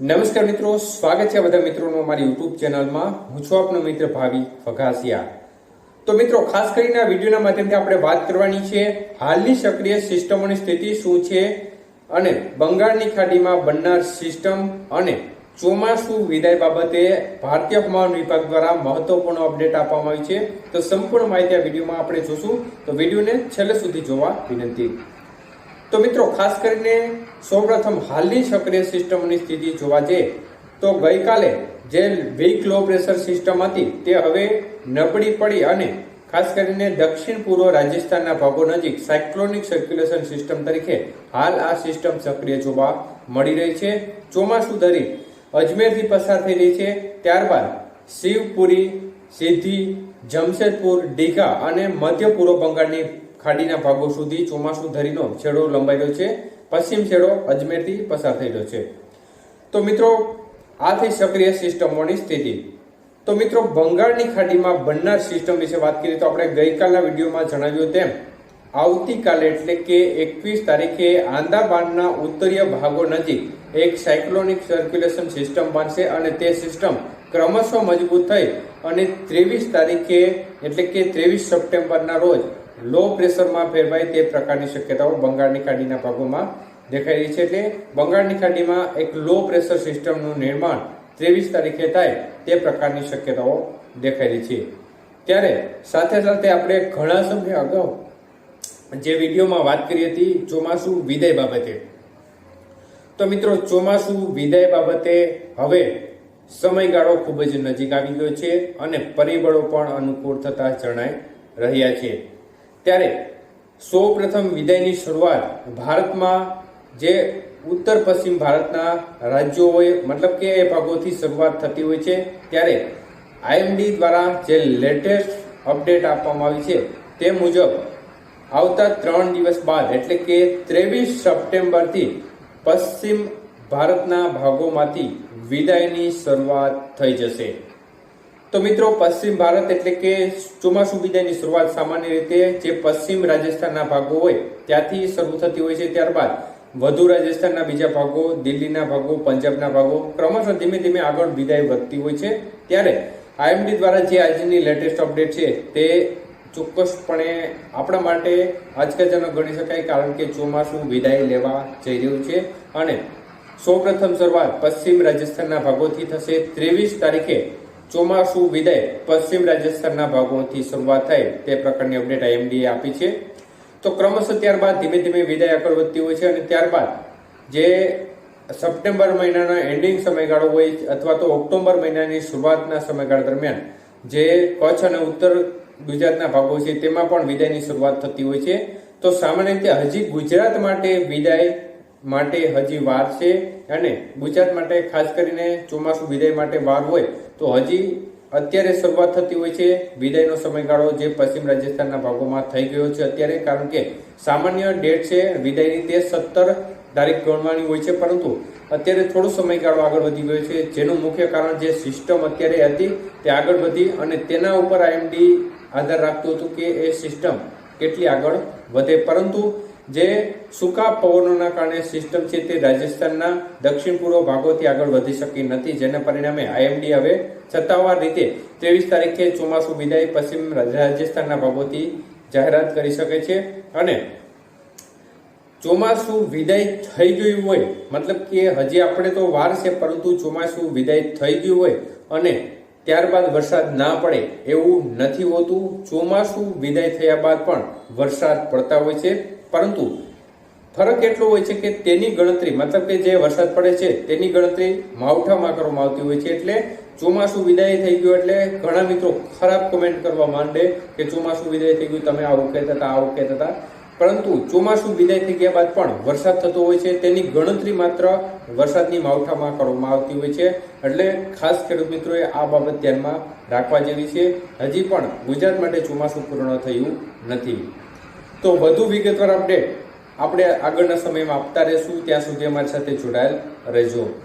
નમસ્કાર મિત્રો, સ્વાગત છે બધા મિત્રોનું અમારી યુટ્યુબ ચેનલમાં. હું છું આપનો મિત્ર ભાવી ફઘાસિયા. તો મિત્રો, ખાસ કરીને આ વિડીયોના માધ્યમથી આપણે વાત કરવાની છે, હાલની સક્રિય સિસ્ટમોની સ્થિતિ શું છે અને બંગાળની ખાડીમાં બનનાર સિસ્ટમ અને ચોમાસુ વિદાય બાબતે ભારતીય હવામાન વિભાગ દ્વારા મહત્વપૂર્ણ અપડેટ આપવામાં આવી છે. તો સંપૂર્ણ માહિતી આ વિડીયોમાં આપણે જોશું. તો વિડીયોને છેલ્લે સુધી જોવા વિનંતી. તો મિત્રો, ખાસ કરીને સૌપ્રથમ હાલની સક્રિય સિસ્ટમની સ્થિતિ જોવા જઈએ તો ગઈકાલે જે વીક લો પ્રેશર સિસ્ટમ હતી, તે હવે નબળી પડી અને ખાસ કરીને દક્ષિણ પૂર્વ રાજસ્થાનના ભાગો નજીક સાયક્લોનિક સર્ક્યુલેશન સિસ્ટમ તરીકે હાલ આ સિસ્ટમ સક્રિય જોવા મળી રહી છે. ચોમાસું ધરી અજમેરથી પસાર થઈ રહી છે. ત્યારબાદ શિવપુરી, સિદ્ધી, જમશેદપુર, દીઘા અને મધ્ય પૂર્વ બંગાળની ખાડીના ભાગો સુધી ચોમાસુ ધરીનો છેડો લંબાયેલો છે. પશ્ચિમ છેડો અજમેરથી પસાર થયેલો છે. તો મિત્રો આ થઈ સક્રિય સિસ્ટમોની સ્થિતિ. તો મિત્રો, બંગાળની ખાડીમાં બનનાર સિસ્ટમ વિશે વાત કરીએ તો આપણે ગઈકાલના વિડીયોમાં જણાવ્યું તેમ, આવતીકાલે એટલે કે એકવીસ તારીખે આંદામાનના ઉત્તરીય ભાગો નજીક એક સાયક્લોનિક સર્ક્યુલેશન સિસ્ટમ બનશે અને તે સિસ્ટમ ક્રમશઃ મજબૂત થઈ અને ત્રેવીસ તારીખે એટલે કે ત્રેવીસ સપ્ટેમ્બરના રોજ લો પ્રેશરમાં ફેરવાય તે પ્રકારની શક્યતાઓ બંગાળની ખાડીના ભાગોમાં દેખાઈ રહી છે એટલે બંગાળની ખાડીમાં એક લો પ્રેશર સિસ્ટમનું નિર્માણ ત્રેવીસ તારીખે થાય તે પ્રકારની શક્યતાઓ દેખાઈ રહી છે. ત્યારે સાથે સાથે આપણે ઘણા સમય અગાઉ જે વિડીયોમાં વાત કરી હતી ચોમાસું વિદાય બાબતે. તો મિત્રો, ચોમાસું વિદાય બાબતે હવે સમયગાળો ખૂબ જ નજીક આવી ગયો છે અને પરિબળો પણ અનુકૂળ થતા જણાઈ રહ્યા છે. ત્યારે સૌ પ્રથમ વિદાયની શરૂઆત ભારતમાં જે ઉત્તર પશ્ચિમ ભારતના રાજ્યો હોય મતલબ કે એ ભાગોથી શરૂઆત થતી હોય છે, ત્યારે આઈએમડી દ્વારા જે લેટેસ્ટ અપડેટ આપવામાં આવી છે, તે મુજબ આવતા ત્રણ દિવસ બાદ, એટલે કે ત્રેવીસ સપ્ટેમ્બરથી પશ્ચિમ ભારતના ભાગોમાંથી વિદાયની શરૂઆત થઈ જશે. તો મિત્રો, પશ્ચિમ ભારત એટલે કે ચોમાસુ વિદાયની શરૂઆત સામાન્ય રીતે જે પશ્ચિમ રાજસ્થાનના ભાગો હોય, ત્યાંથી શરૂ થતી હોય છે. ત્યારબાદ વધુ રાજસ્થાનના બીજા ભાગો, દિલ્હીના ભાગો, પંજાબના ભાગો, ક્રમશઃ ધીમે ધીમે આગળ વિદાય વધતી હોય છે. ત્યારે આઈએમડી દ્વારા જે આજની લેટેસ્ટ અપડેટ છે, તે ચોક્કસપણે આપણા માટે આજકાજનક ગણી શકાય, કારણ કે ચોમાસું વિદાય લેવા જઈ રહ્યું છે. અને સૌપ્રથમ શરૂઆત પશ્ચિમ રાજસ્થાનના ભાગોથી થશે. ત્રેવીસ તારીખે ચોમાસુ વિદાય પશ્ચિમ રાજસ્થાનના ભાગોથી શરૂઆત થાય તે પ્રકારની અપડેટ આઈએમડીએ આપી છે. તો ક્રમશઃ ત્યારબાદ ધીમે ધીમે વિદાય આગળ વધતી હોય છે અને ત્યારબાદ જે સપ્ટેમ્બર મહિનાના એન્ડિંગ સમયગાળો હોય અથવા તો ઓક્ટોબર મહિનાની શરૂઆતના સમયગાળા દરમિયાન જે કચ્છ અને ઉત્તર ગુજરાતના ભાગો છે તેમાં પણ વિદાયની શરૂઆત થતી હોય છે. તો સામાન્ય રીતે હજી ગુજરાત માટે વિદાય માટે હજી વાર છે અને ગુજરાત માટે ખાસ કરીને ચોમાસું વિદાય માટે વાર હોય તો હજી અત્યારે શરૂઆત થતી હોય છે વિદાયનો સમયગાળો જે પશ્ચિમ રાજસ્થાનના ભાગોમાં થઈ ગયો છે અત્યારે, કારણ કે સામાન્ય ડેટ છે વિદાયની તે સત્તર તારીખ ગણવાની હોય છે, પરંતુ અત્યારે થોડો સમયગાળો આગળ વધી ગયો છે. જેનું મુખ્ય કારણ જે સિસ્ટમ અત્યારે હતી તે આગળ વધી અને તેના ઉપર આઈએમડી આધાર રાખતું હતું કે એ સિસ્ટમ કેટલી આગળ વધે. પરંતુ જે સૂકા પવનોના કારણે સિસ્ટમ છે તે રાજસ્થાનના દક્ષિણ પૂર્વ ભાગોથી આગળ વધી શકી નથી, જેના પરિણામે આઈએમડી હવે સત્તાવાર રીતે ત્રેવીસ તારીખે ચોમાસું વિદાય પશ્ચિમ રાજસ્થાનના ભાગોથી જાહેરાત કરી શકે છે અને ચોમાસું વિદાય થઈ ગયું હોય, મતલબ કે હજી આપણે તો વાર છે, પરંતુ ચોમાસું વિદાય થઈ ગયું હોય અને ત્યારબાદ વરસાદ ના પડે એવું નથી હોતું, ચોમાસું વિદાય થયા બાદ પણ વરસાદ પડતા હોય છે. પરંતુ ફરક એટલો હોય છે કે તેની ગણતરી, મતલબ કે જે વરસાદ પડે છે, તેની ગણતરી માવઠામાં કરવામાં આવતી હોય છે. એટલે ચોમાસું વિદાય થઈ ગયું એટલે ઘણા મિત્રો ખરાબ કમેન્ટ કરવા માંડે કે ચોમાસું વિદાય થઈ ગયું, તમે આવું કહેતા હતા, આવું કહેતા હતા. પરંતુ ચોમાસું વિદાય થઈ ગયા બાદ પણ વરસાદ થતો હોય છે, તેની ગણતરી માત્ર વરસાદની માવઠામાં કરવામાં આવતી હોય છે. એટલે ખાસ ખેડૂત મિત્રોએ આ બાબત ધ્યાનમાં રાખવા જેવી છે. હજી પણ ગુજરાત માટે ચોમાસું પૂર્ણ થયું નથી. તો વધુ વિગતવાર અપડેટ આપણે આગળના સમયમાં આપતા રહેશું. ત્યાં સુધી અમારી સાથે જોડાયેલ રહેજો.